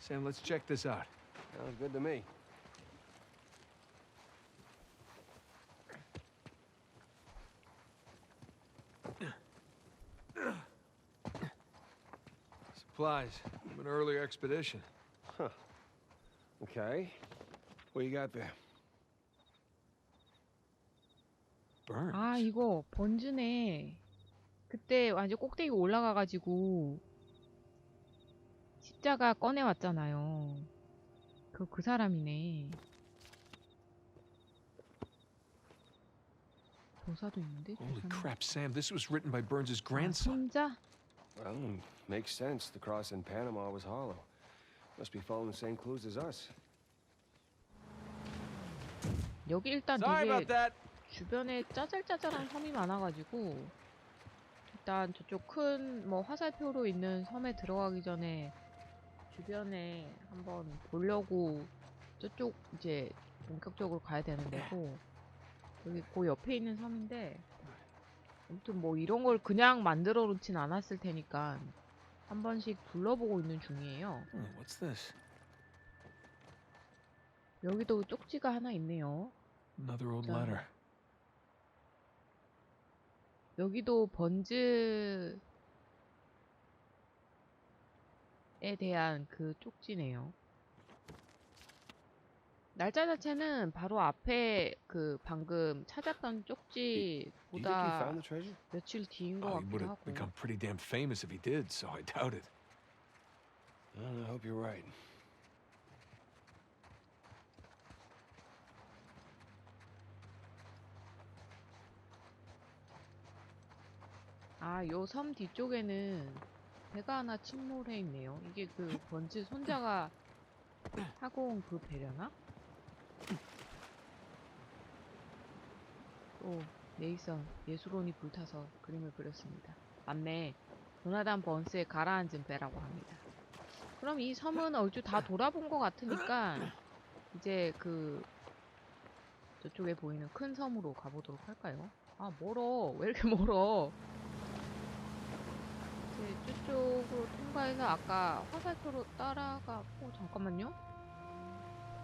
Sam, let's check this out. Sounds good to me. Supplies from an earlier expedition. Okay. What you got there? Burns. 아 이거 번즈네. 그때 완전 꼭대기 올라가가지고 십자가 꺼내왔잖아요. 그 그 사람이네. 조사도 있는데 Holy crap, Sam. This was written by Burns's 아, grandson. 손자? Well, mm, makes sense. The cross in Panama was hollow. Must be following the same clues as us. 여기 일단 Sorry 되게 about that. 주변에 짜잘짜잘한 섬이 많아가지고 일단 저쪽 큰 뭐 화살표로 있는 섬에 들어가기 전에 주변에 한번 보려고 저쪽 이제 본격적으로 가야 되는 데고 여기 그 옆에 있는 섬인데 아무튼 뭐 이런 걸 그냥 만들어 놓진 않았을 테니까 한 번씩 둘러보고 있는 중이에요. What's this? 여기도 쪽지가 하나 있네요. Another old 자. letter. 여기도 번즈에 대한 그 쪽지네요. 날짜 자체는 바로 앞에 그 방금 찾았던 Do you think he 쪽지보다 found the treasure? 며칠 뒤인 것 Oh, he would 같기도 have 하고. become pretty damn famous if he did, so I doubt it. Well, I hope you're right. 아, 요 섬 뒤쪽에는 배가 하나 침몰해 있네요. 이게 그 번즈 손자가 타고 온 그 배려나? 또 네이선 예술혼이 불타서 그림을 그렸습니다. 맞네. 조나단 번스의 가라앉은 배라고 합니다. 그럼 이 섬은 얼추 다 돌아본 것 같으니까 이제 그 저쪽에 보이는 큰 섬으로 가보도록 할까요? 아 멀어. 왜 이렇게 멀어? 이제 저쪽으로 통과해서 아까 화살표로 따라가. 어 잠깐만요.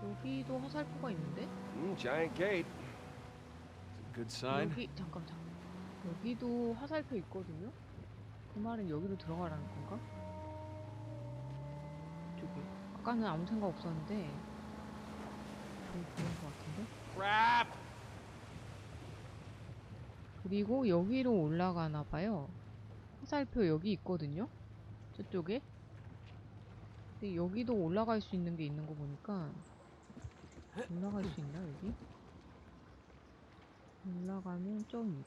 여기도 화살표가 있는데? Mm, giant gate. It's a good sign. 여기 잠깐 잠깐. 여기도 화살표 있거든요. 그 말은 여기로 들어가라는 건가? 저기. 아까는 아무 생각 없었는데. 저기 그런 것 같은데. Crap! 그리고 여기로 올라가나 봐요. 화살표 여기 있거든요. 저쪽에. 근데 여기도 올라갈 수 있는 게 있는 거 보니까 올라갈 수 있나 여기? 올라가면 좀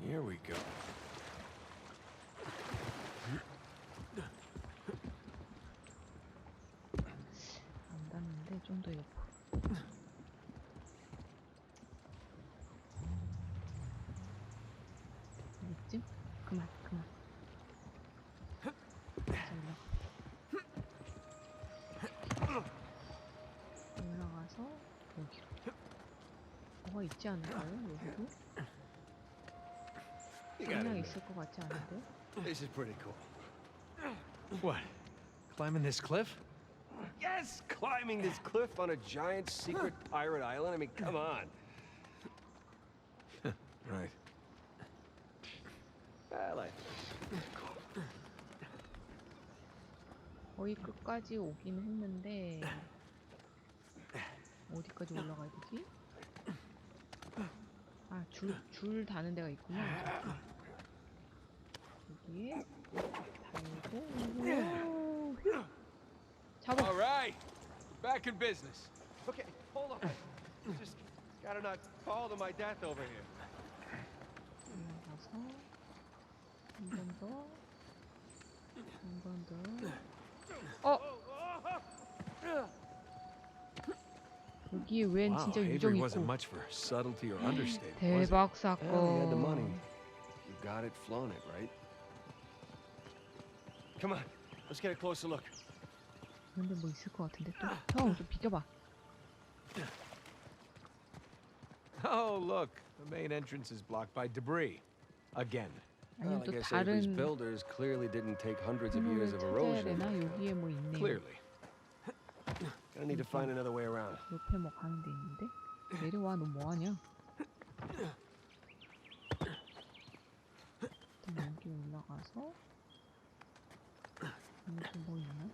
Here we go. 안 닿는데 좀 더 옆으로. 이쯤? 그만, 그만. 다시 올라가. 올라가서 여기로. 뭐가 있지 않을까요? 여기도? It. 있을 것 같지 않은데? This is pretty cool. What? Climbing this cliff? Yes, climbing this cliff on a giant secret pirate island. I mean, come on. Right. I like 거의 끝까지 오긴 했는데 어디까지 올라가야 되지? 아, 줄, 줄 다는 데가 있구나. 여기에 달고. 잡아. All right. Back in business. Okay, hold on. Just gotta not fall to my death over here. 올라가서 한번 더, 한번 더. 어, 여기에 웬 Wow, 진짜 Avery 유정이 wasn't 있고 much for subtlety or understatement. was it? 대박 Well, you had the money. 사건. You got it, flown it, right? Come on, let's get a closer look. 근데 뭐 있을 것 같은데 또. 형, 좀 비켜봐. Oh, look. The main entrance is blocked by debris. Again. 아니면 Well, I 또 guess Avery's 다른 builders clearly didn't take hundreds of 통로를 years of 찾아야 erosion. 되나? 여기에 뭐 있네요. Clearly. Gonna need to find another way around. 옆에 뭐 가는 데 있는데? 내려와 너 뭐하냐? 일단 여기 올라가서 여기 뭐 있나?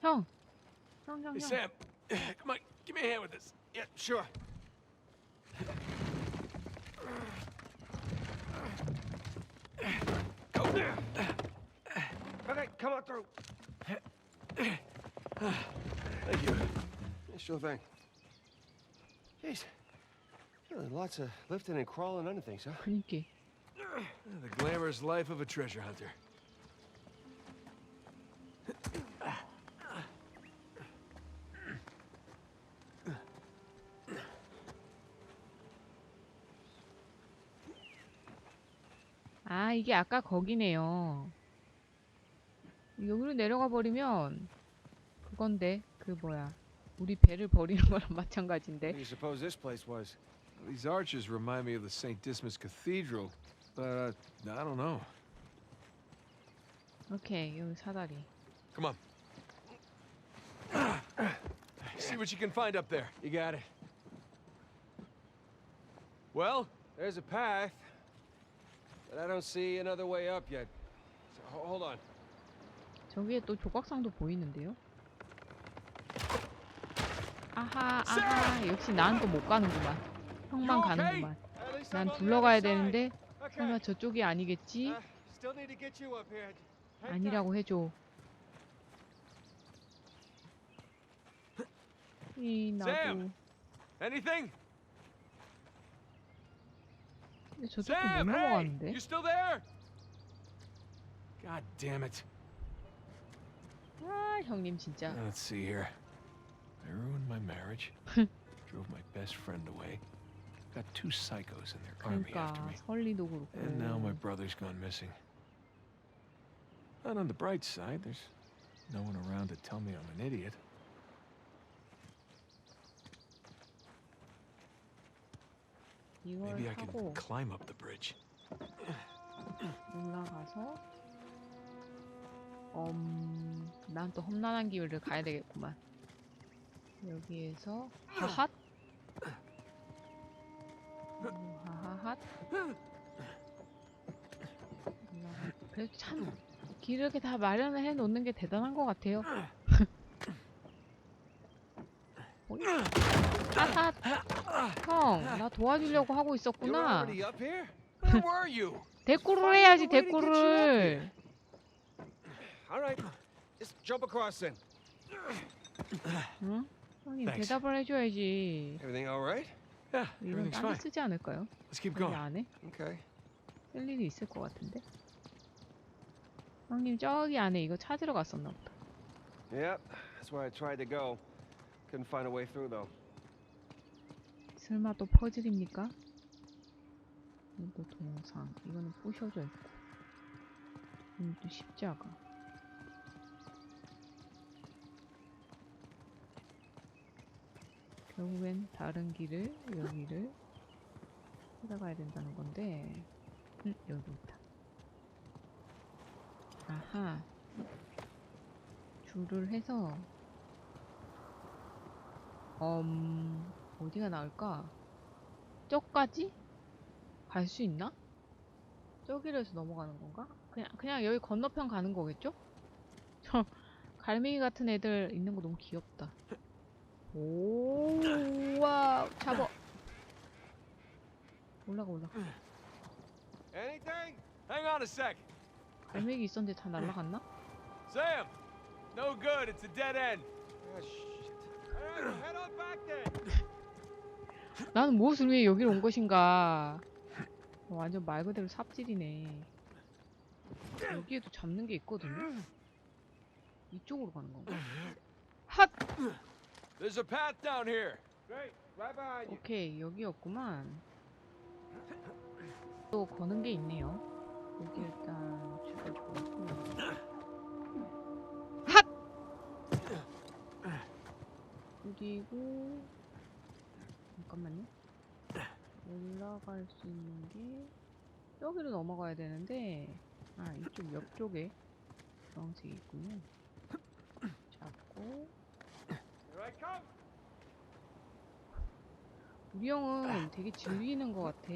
형! 형, 형, Hey, 형. Sam. Come on, give me a hand with this. Yeah, sure. Okay, come on through. Thank you. Yeah, sure thing. Jeez. Really lots of lifting and crawling under things, huh? Freaky. The glamorous life of a treasure hunter. 이게 아까 거기네요 여기로 내려가 버리면 그건데 그 뭐야 우리 배를 버리는 거랑 마찬가지인데 you suppose this place was? These arches remind me of the St. Dismas Cathedral, but uh, I don't know. 오케이 여기 사다리 Come on. See what you can find up there. You got it. Well, There's a path, but I don't see another way up yet. So, ho- hold on. 저기에 또 조각상도 보이는데요 아하 아하 역시 난 또 못 가는구만 형만? 가는구만 난 둘러가야. 되는데. 설마 저쪽이 아니겠지? Uh. 아니라고 해줘 이 나도 anything? 저쪽도 못 Sam, hey! 넘어가는데 You still there? God damn it. 아 형님 진짜 Let's see here. I ruined my marriage. drove my best friend away. Got two psychos in their army 그러니까 after me. 설리도 그렇고 And now my brother's gone missing. But on the bright side, there's no one around to tell me I'm an idiot. Maybe I can 하고 climb up the bridge. 올라가서 음, 난 또 험난한 길을 가야 되겠구만. 여기에서 하핫 하하핫 올라가- 그래도 참 길을 이렇게 다 마련을 해 놓는 게 대단한 것 같아요. 어이? 형, 나 도와주려고 하고 있었구나. 대꾸를 해야지 Why 대꾸를. 응? 형님. 대답을 해줘야지. Everything's 딴데. 쓰지 않을까요? 여기. 안에. 쓸 일이 있을 것 같은데. 형님 저기 안에 이거 찾으러 갔었나 보다. Yep. That's where I tried to go. Couldn't find a way through though. 설마 또 퍼즐입니까? 이것도 동상. 이거는 부셔져 있고. 이것도 십자가. 결국엔 다른 길을 여기를 찾아가야 된다는 건데. 음, 여기 있다. 아하. 줄을 해서 음, 어디가 나을까? 저까지 갈 수 있나? 저기로 해서 넘어가는 건가? 그냥 그냥 여기 건너편 가는 거겠죠? 저 갈매기 같은 애들 있는 거 너무 귀엽다. 오, 와, 잡아. 올라가 올라가. Anything? Hang on a sec. 갈매기 있었는데 다 날라갔나? Sam! No good, it's a dead end. Ah, shit. All right, head on back then. 나는 무엇을 위해 여기로 온 것인가? 완전 말 그대로 삽질이네. 여기에도 잡는 게 있거든요. 이쪽으로 가는 건가? 핫! There's a path down here. Great. Right behind you. 오케이 여기였구만. 또 거는 게 있네요. 여기 일단 죽여주고 핫! 그리고 잠깐만요. 올라갈 수 있는 게 여기로 넘어가야 되는데 아 이쪽 옆쪽에 주황색이 있군요. 잡고. 우리 형은 되게 즐기는 것 같아.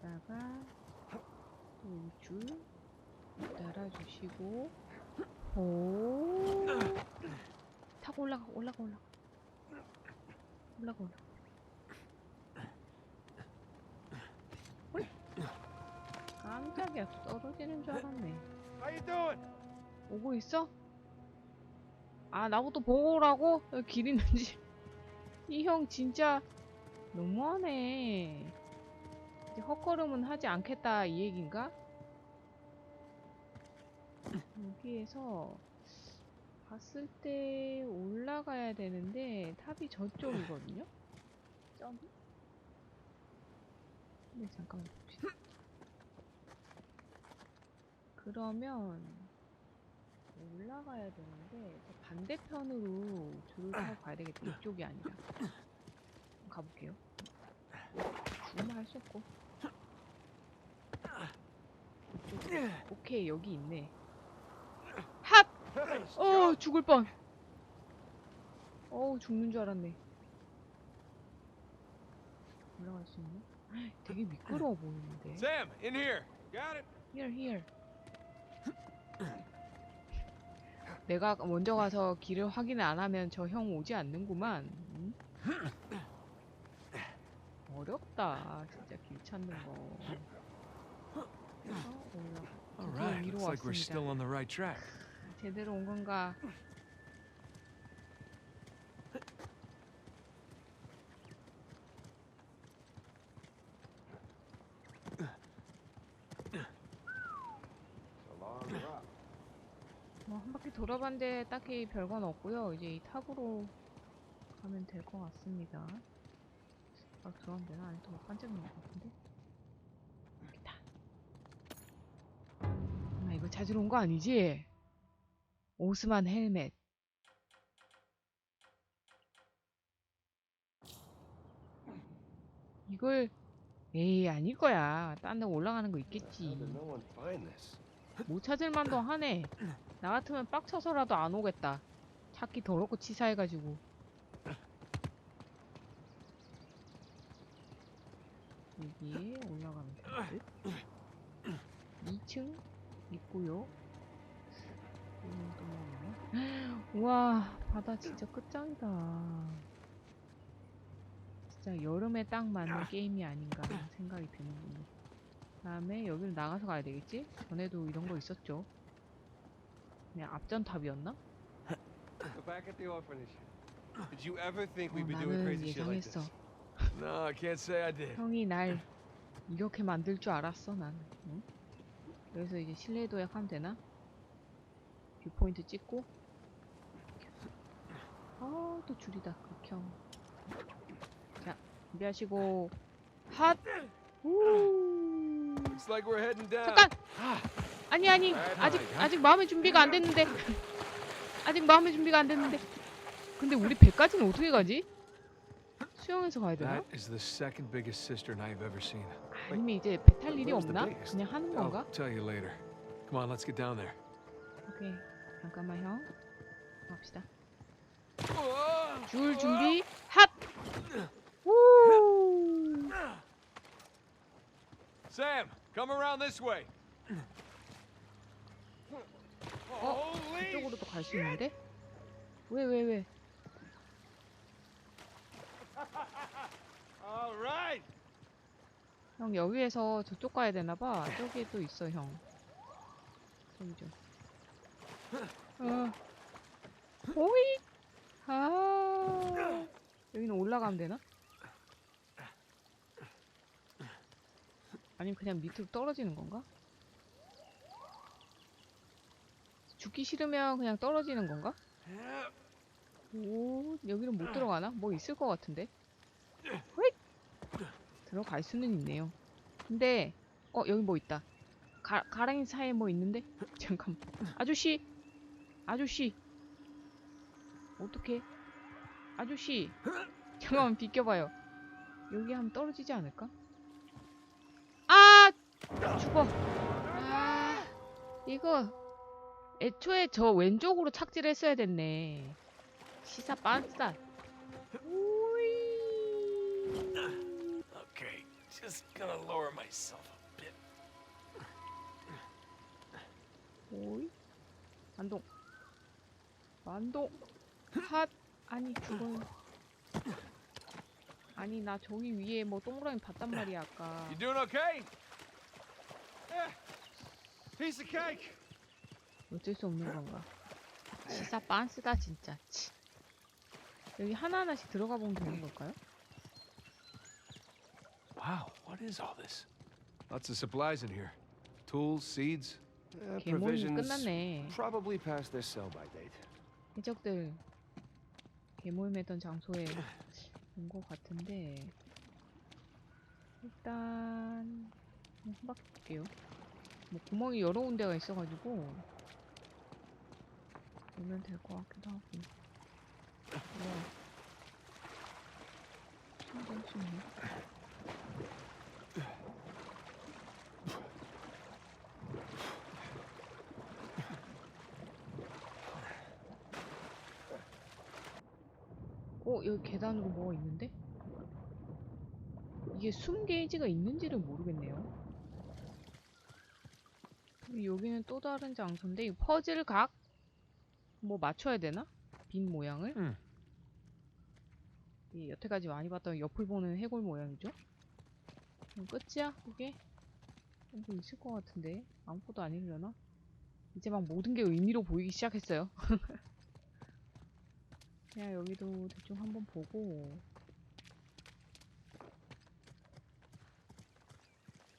갔다가 또줄 따라주시고 오 타고 올라가 올라가 올라가 올라가 올라가 어이? 깜짝이야 또 떨어지는 줄 알았네? 오고 있어? 아 나부터 보고 오라고? 여기 길 있는지 이 형 진짜 너무하네 이제 헛걸음은 하지 않겠다 이 얘긴가? 여기에서 봤을 때 올라가야 되는데 탑이 저쪽이거든요? 점이? 근데 잠깐만 봅시다 그러면 올라가야 되는데 저 반대편으로 줄을 타고 가야 되겠다. 이쪽이 아니라. 가볼게요. 죽으면 할수 없고. 이쪽. 오케이 여기 있네. 어 죽을 뻔. 어우 죽는 줄 알았네. 올라갈 수 있나? 되게 미끄러워 보이는데. Sam, in here. Got it. Here, here. 내가 먼저 가서 길을 확인을 안 하면 저 형 오지 않는구만. 응? 어렵다, 진짜 길 찾는 거. 어, 올라가. All 드디어 right, 위로 looks like we're still 왔습니다. on the right track. 제대로 온 건가? 뭐 한 바퀴 돌아봤는데 딱히 별건 없고요. 이제 이 탑으로 가면 될 것 같습니다. 아 들어가면 되나? 아니 더 반짝이는 것 같은데? 나 이거 찾으러 온 거 아니지? 오스만 헬멧. 이걸 에이 아닐 거야. 딴 데 올라가는 거 있겠지. 못 찾을 만도 하네. 나 같으면 빡쳐서라도 안 오겠다. 찾기 더럽고 치사해가지고. 여기에 올라가면 될 듯. 2층 있고요. 우와 바다 진짜 끝장이다. 진짜 여름에 딱 맞는 게임이 아닌가 생각이 드는군요. 다음에 여기를 나가서 가야 되겠지? 전에도 이런 거 있었죠. 그냥 앞전탑이었나? Did you ever think 어, we'd be doing 나는 crazy shit like 예상했어. this? No, I can't say I did. 형이 날 이렇게 만들 줄 알았어, 난. 응? 그래서 이제 실내 도약하면 되나? 뷰포인트 찍고. 아, 또 줄이다, 극혐. 자, 준비하시고. 핫! 우! 잠깐! 아니, 아니, 아직, 아직 마음의 준비가 안 됐는데. 아직 마음의 준비가 안 됐는데. 근데 우리 배까지는 어떻게 가지? 수영해서 가야 되나? 아니면 이제 배 탈 일이 없나? 그냥 하는 건가? 오케이 잠깐만 형 갑시다! 줄 준비 핫! 우! Sam, come around this way. 어? 이쪽으로도 갈 수 있는데? 왜 왜 왜? All right. 형 여기에서 저쪽 가야 되나 봐 저기에 또 있어 형 저기 좀 어. 호이 아 여기는 올라가면 되나? 아니면 그냥 밑으로 떨어지는 건가? 죽기 싫으면 그냥 떨어지는 건가? 오, 여기는 못 들어가나? 뭐 있을 것 같은데? 호잇! 들어갈 수는 있네요. 근데, 어, 여기 뭐 있다. 가, 가랑이 사이에 뭐 있는데? 잠깐. 아저씨! 아저씨! 어떻게? 아저씨 잠깐만 비켜봐요. 여기 하면 떨어지지 않을까? 아! 죽어. 아 이거 애초에 저 왼쪽으로 착지를 했어야 됐네. 시사 오이. Okay, just gonna lower myself a bit. 오이. 반동. 반동 핫 아니 죽어요 아니 나 저기 위에 뭐 동그라미 봤단 말이야 아까 You doing okay? Yeah. Piece of cake. 어쩔 수 없는 건가 시사 빤스다 진짜 치. 여기 하나하나씩 들어가 보면 되는 걸까요? Wow, what is all this? Lots of supplies in here. Tools, seeds. Uh, 개모임 provisions 끝났네 probably past their sell-by date. 해적들 개모임했던 장소에 온 것 같은데 일단 한 바퀴 볼게요. 뭐 구멍이 여러 군데가 있어가지고 보면 될 것 같기도 하고. 우와. 신기할 수 있네. 어 여기 계단으로 뭐가 있는데? 이게 숨 게이지가 있는지를 모르겠네요. 여기는 또 다른 장소인데 이 퍼즐 각? 뭐 맞춰야 되나? 빈 모양을? 음. 이 여태까지 많이 봤던 옆을 보는 해골 모양이죠? 그럼 끝이야? 그게? 뭐 있을 것 같은데 아무것도 아니려나? 이제 막 모든 게 의미로 보이기 시작했어요. 그냥 여기도 대충 한번 보고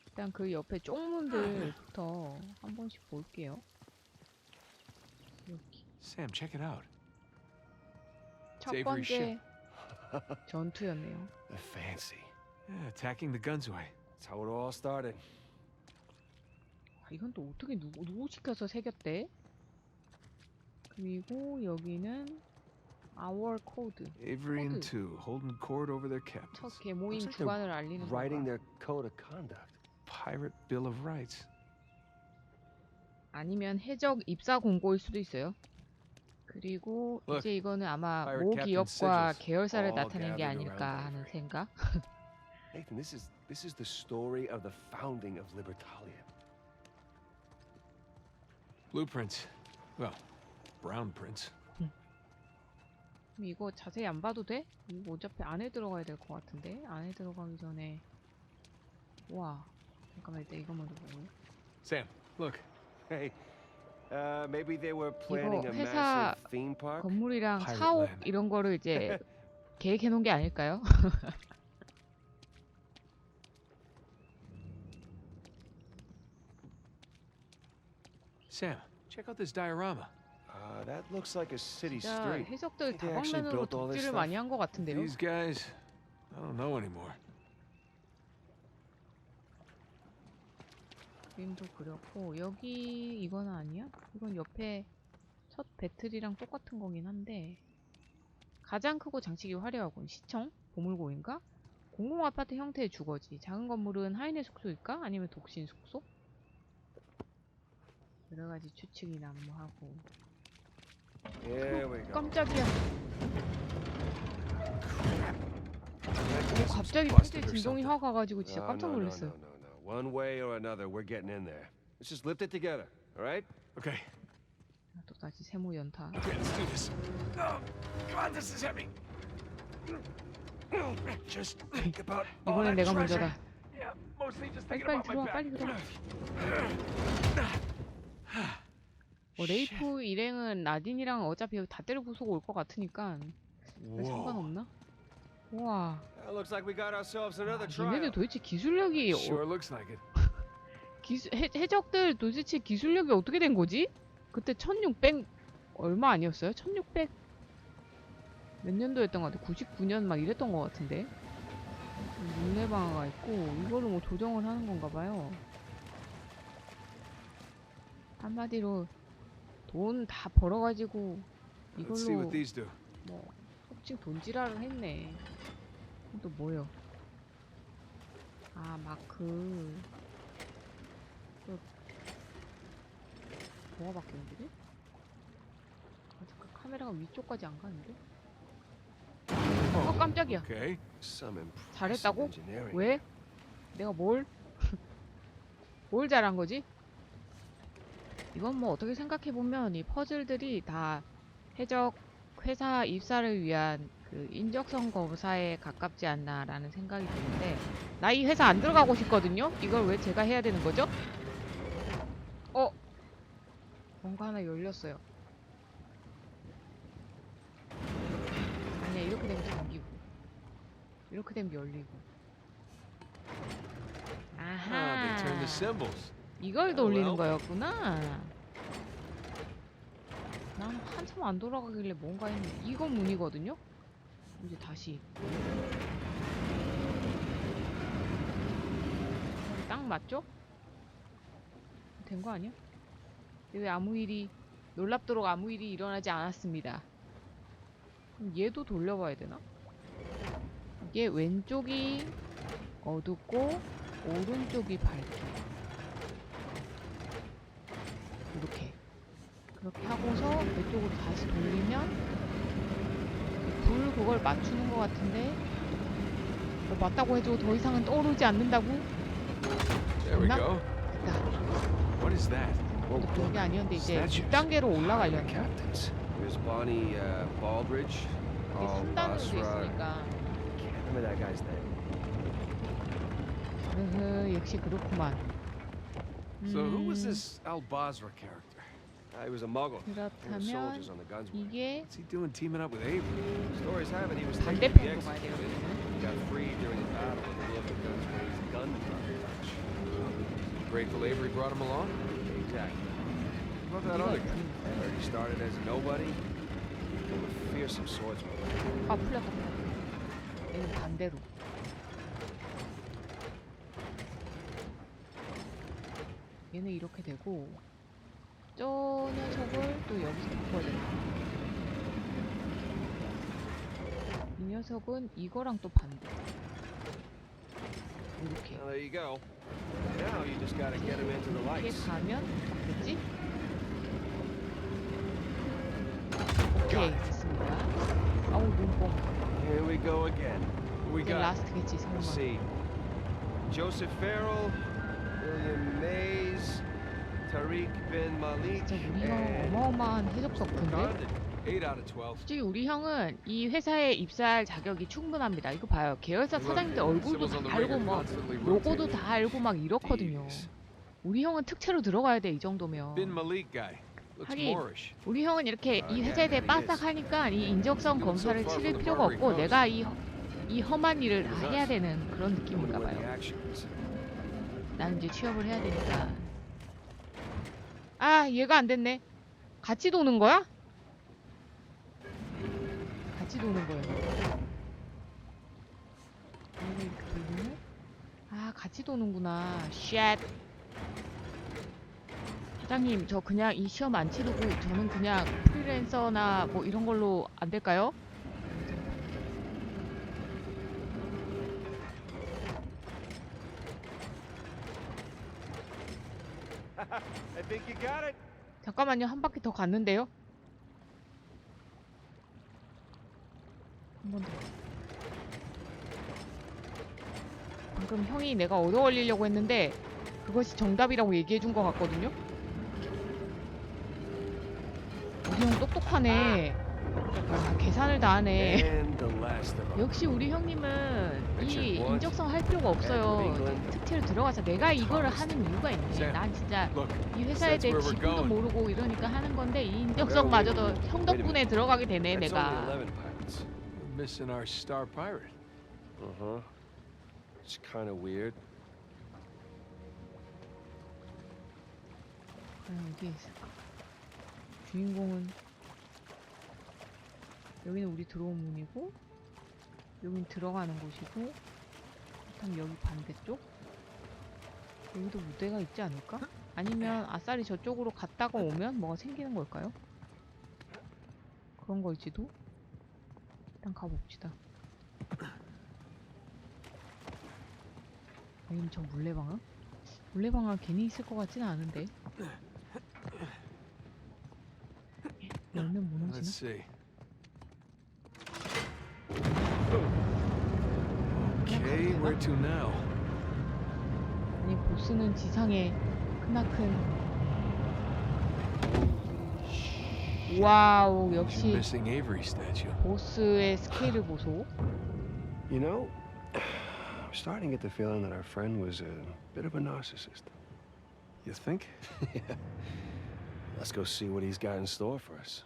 일단 그 옆에 쪽문들부터 한 번씩 볼게요. 여기 Sam, check it out. 첫 번째 전투였네요. Fancy. Yeah, attacking the guns away. That's how it all started. 아, 이건 또 어떻게 누구, 누구 시켜서 새겼대? 그리고 여기는 Our Code Avery and two holding court over their 첫 captains. 개모임 Looks like they're 주관을 알리는 Writing 건가? their code of conduct. Pirate Bill of Rights. 아니면 해적 입사 공고일 수도 있어요. 그리고 Look, 이제 이거는 아마 Pirate 모 Captain 기업과 sigils 계열사를 all 나타낸 게 gathered 아닐까 around 하는 Avery. 생각. Nathan, this is this is the story of the founding of Libertalia. Blueprints. Well, brown prints. 이거 자세히 안 봐도 돼? 이거 어차피 안에 들어가야 될 것 같은데 안에 들어가기 전에 와 잠깐만 일단 이거 먼저 보고 Sam, look. Hey, uh, maybe they were planning a 회사 massive theme park. 건물이랑 Pirate 사옥. 이런 거를 이제 계획해 놓은 게 아닐까요? Sam, check out this diorama. Uh, that looks like a city 진짜 street. 해적들 Think they actually 다방면으로 built all this 덕질을 stuff? 많이 한 것 같은데요? These guys, I don't know anymore. 그림도 그렸고 여기 이거는 아니야? 이건 옆에 첫 배틀이랑 똑같은 거긴 한데 가장 크고 장식이 화려하군 시청? 보물고인가? 공공 아파트 형태의 주거지 작은 건물은 하인의 숙소일까? 아니면 독신 숙소? 여러 가지 추측이 난무하고 Here we go. 깜짝이야 갑자기 or 진동이. 확 와가지고 진짜 No, 깜짝 no, no, 놀랐어요 No, no, no. One way or another, we're getting in there. Let's just lift it together, all right? Okay, 또 다시 세모 연타 okay, let's do this. Oh, God, this is heavy. Just think about all 이번엔 that 내가 treasure. 먼저다 Yeah, mostly just 빨리 thinking 빨리 about my 들어와 back. 빨리 들어와 뭐. 레이프 일행은 나딘이랑 어차피 다 때려 부수고 올 것 같으니까. 상관없나? 우와 Well, looks like we got ourselves another 얘네들 trial. 도대체 기술력이 어, Sure looks like it. 기수, 해, 해적들 도대체 기술력이 어떻게 된 거지? 그때 1600 얼마 아니었어요? 1600 몇 년도였던 것 같아 99년 막 이랬던 것 같은데 문해방어가 있고 이거를 뭐 조정을 하는 건가 봐요 한마디로 돈 다 벌어가지고 이걸로. 뭐 마침 돈지랄을 했네. 또 뭐요? 아 마크. 또 뭐가 바뀌는 거지? 아직 그 카메라가 위쪽까지 안 가는데? 어 깜짝이야. 잘했다고? 왜? 내가 뭘? 뭘 잘한 거지? 이건 뭐 어떻게 생각해 보면 이 퍼즐들이 다 해적 회사 입사를 위한 그 인적성 검사에 가깝지 않나라는 생각이 드는데 나 이 회사 안 들어가고 싶거든요. 이걸 왜 제가 해야 되는 거죠? 어? 뭔가 하나 열렸어요. 아니야 이렇게 되면 잠기고 이렇게 되면 열리고 they turned 아하. 이걸 돌리는 well. 거였구나 난 한참 안 돌아가길래 뭔가 했는데 이건 문이거든요 이제 다시 딱 맞죠? 된 거 아니야? 왜 아무 일이 놀랍도록 아무 일이 일어나지 않았습니다 그럼 얘도 돌려봐야 되나? 이게 왼쪽이 어둡고 오른쪽이 밝죠. 이렇게. 그렇게 하고서 이쪽으로 다시 돌리면 불 그걸 맞추는 것 같은데 뭐 맞다고 해도 더 이상은 떠오르지 않는다고? There we Not- go. 됐다. What is that? 그런 게 아니었는데 이제 Statues. 6단계로 The 올라가려나? captains. There's Bonnie uh, Baldridge. 이게 Paul 3단으로 돼 Basra. 있으니까 Can't remember that guy's name. 으흐 역시 그렇구만 So who was 음, this Al-Basra character? Uh, he was a muggle. One of the 그렇다면 soldiers on the guns. we were. 이게 What's he doing teaming up with Avery? Stories have it he was taken to the 반대편으로 가야 돼요 execution. 여기는 He got freed during the battle with the local guns when he was a gunman. Grateful Avery brought him along? Exactly. What about that 이거 other guy? 그- I heard he started as a nobody. Became a fearsome swordsman. 아 풀렸다 얘는 반대로 얘는 이렇게 되고 저 녀석을 또 여기서 바꿔야 된다 이 녀석은 이거랑 또 반대 이렇게 이렇게. 가면 맞겠지? 오케이 됐습니다 아우 눈뽕 Here we go again. We got 라스트 겠지 설마 Let's see. Joseph Farrell, William Mays, Tariq bin Malik, 진짜 우리 형 and 어마어마한 해적 덕후인데 Condon. 8 out of 12. 솔직히 우리 형은 이 회사에 입사할 자격이 충분합니다. 이거 봐요. 계열사 사장님들 얼굴도 다 알고 뭐 로고도 다 알고 막 이렇거든요. 우리 형은 특채로 들어가야 돼 이 정도면. Bin Malik guy. Looks 하긴 Moorish. 우리 형은 이렇게 아, 이 회사에 대해 is. 빠삭하니까 이 인적성 검사를 치를 필요가 없고. 내가 이, 허- 이 험한 일을 다 해야? 되는 그런 느낌인가 봐요. action 나는 이제 취업을 해야 되니까. 아 얘가 안 됐네. 같이 도는 거야? 같이 도는 돌리면 아 같이 도는구나. 쉣. 사장님 저 그냥 이 시험 안 치르고 저는 그냥 프리랜서나 뭐 이런 걸로 안 될까요? I think you got it. 잠깐만요. 한 바퀴 더 갔는데요? 한 번 더. 방금 형이 내가 얻어 걸리려고 했는데 그것이 정답이라고 얘기해 준 것 같거든요? 우리 형 똑똑하네. 아, 계산을 다 하네. And the last of them. 역시 우리 형님은 이 인적성 할 필요가 없어요. 특채로 들어가서 내가 이거를. 하는 이유가 있네. 난 진짜 이 회사에 대해 지분도. 모르고 이러니까 하는 건데 이 인적성마저도 형 덕분에 들어가게 되네 내가 only 11 pilots. we're missing our star pirate. Uh-huh. It's kind of weird. 과연 어디에 있을까 주인공은 여기는 우리 들어온 문이고 여긴 들어가는 곳이고 그렇다면 여기 반대쪽 여기도 무대가 있지 않을까? 아니면 아싸리 저쪽으로 갔다가 오면 뭐가 생기는 걸까요? 그런 걸지도 일단 가봅시다. 아니면 저 물레방아? 물레방아 괜히 있을 것 같지는 않은데. 열면 오지나? Okay, where to now? 아니 보스는 지상에 크나큰 와우 역시 missing Avery statue. 보스의 스케일을 보소. You know, I'm starting to get the feeling that our friend was a bit of a narcissist. You think? Let's go see what he's got in store for us.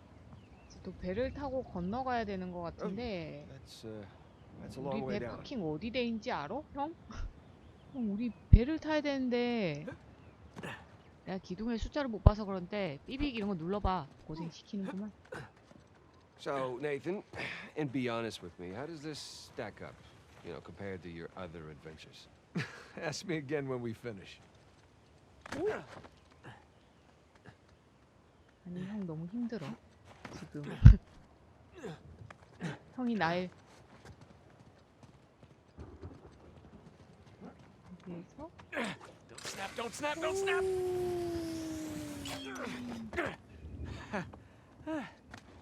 이제 또 배를 타고 건너가야 되는 것 같은데 That's uh, 우리 배. 파킹 어디 돼인지 알아? 형? 형 우리 배를 타야 되는데 내가 기둥의 숫자를 못 봐서 그런데 삐빅 이런 거 눌러봐 고생 시키는구만 So, Nathan, and be honest with me, how does this stack up, you know, compared to your other adventures? Ask me again when we finish. 아니 형 너무 힘들어 지금 형이 날 여기에서 Don't snap, don't snap, don't snap!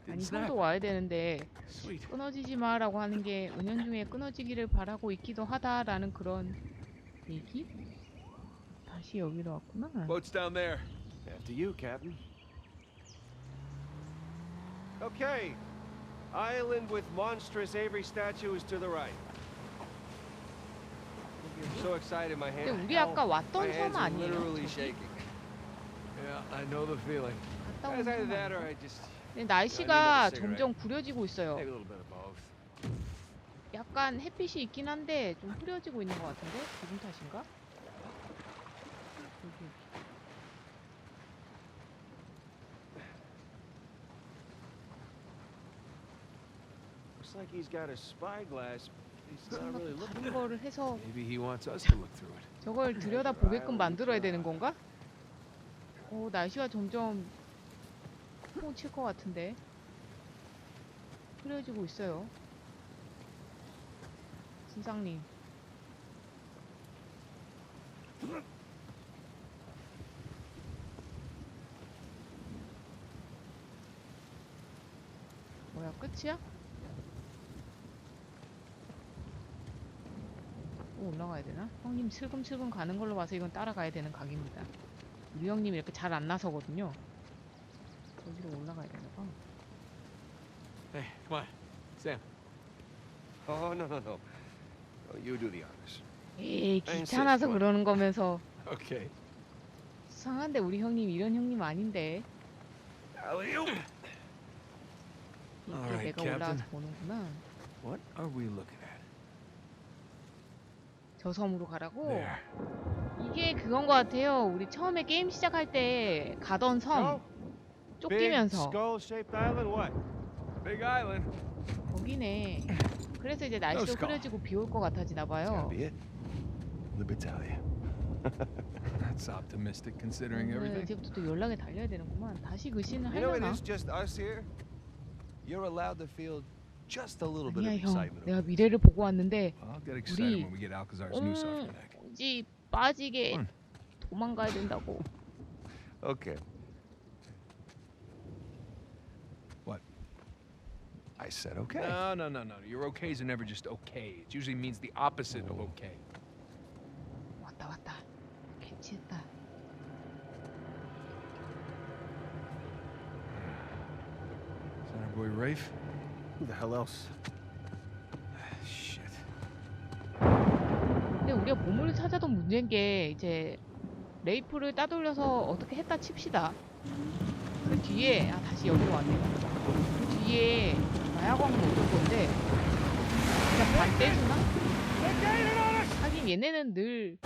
아니 Didn't snap. 형도 와야 되는데 Sweet. 끊어지지 마라고 하는 게 은연 중에 끊어지기를 바라고 있기도 하다라는 그런 얘기? 다시 여기로 왔구나. Boat's down there. After you, Captain. Okay. Island with monstrous Avery statue is to the right. I'm so excited, my hand. 근데 우리 아까 my 왔던 are 아니에요? literally 저기? shaking. Yeah, I know the feeling. 갔다 온 just 근데 날씨가 점점 구려지고 있어요. maybe a little bit of both. 약간 햇빛이 있긴 한데 좀 흐려지고 있는 것 같은데? 기분 탓인가? 여기. Looks like he's got a spyglass. 뭔가. 다른 거를 해서 Maybe he wants us to look through it. 저걸 들여다 보게끔 만들어야 되는 건가? 오 날씨가 점점 폰칠 것 같은데 흐려지고 있어요 신상님 뭐야 끝이야? 올라가야 되나? 형님 슬금슬금 가는 걸로 봐서 이건 따라가야 되는 각입니다. 우리 형님 이렇게 잘 안 나서거든요. 저기로 올라가야 되나 봐. Hey, come on. Sam. Oh no no no. Oh, you do the honors. 에이 귀찮아서 쎄, 그러는 거면서 Okay. 수상한데 우리 형님 이런 형님 아닌데. 이게 Alright, 내가 Captain. 올라와서 보는구나. What are we looking at? 저 섬으로 가라고. There. 이게 그건 것 같아요. 우리 처음에 게임 시작할 때 가던 섬 쫓기면서. 거기네. 그래서 이제 날씨도. 흐려지고 비 올 것 같아지나 봐요. That's optimistic considering everything. 이제부터 또 연락에 달려야 되는구만. 다시 그 씬을 You know it 하려나? is just us here. You're allowed to feel just a little bit of 아니야 형. excitement. 내가 미래를 보고 왔는데 I'll get excited 우리 when we get Alcazar's noose off your neck. 꽁지 빠지게 응. 도망가야 된다고. Okay. What? I said okay. No, no, no, no. Your okays are never just okay. It usually means the opposite of okay. Hell else? Shit. 근데 우리가 보물을 찾아도 문제인 게 이제 레이프를 따돌려서 어떻게 했다 칩시다. 그 뒤에 아 다시 여기로 왔네. 그 뒤에 마약왕은 어떨 건데 그냥 반 떼주나? 하긴 얘네는 늘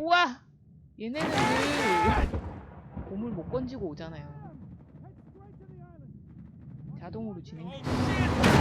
우와 얘네는 늘 보물 못 건지고 오잖아요. 자동으로 진행. 중.